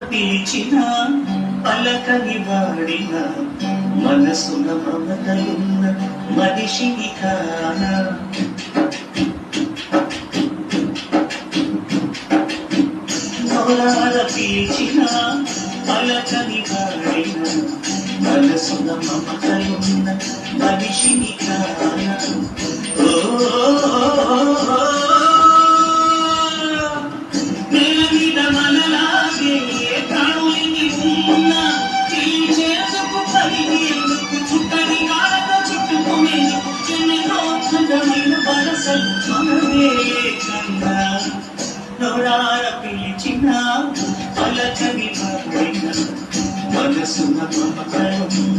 పిలిచిన పలకని వాడిన మనసున మమతలున్న మనిషిని కాన. నోరాల పిలిచిన పలకని వాడిన మనసున మమతలున్న మనిషిని కాన. ఎన్నెన్నో అందమైన వరసలు మనమే కన్నా నోరార పిలిచిన పలకని పడిన మనసున మమతలున్న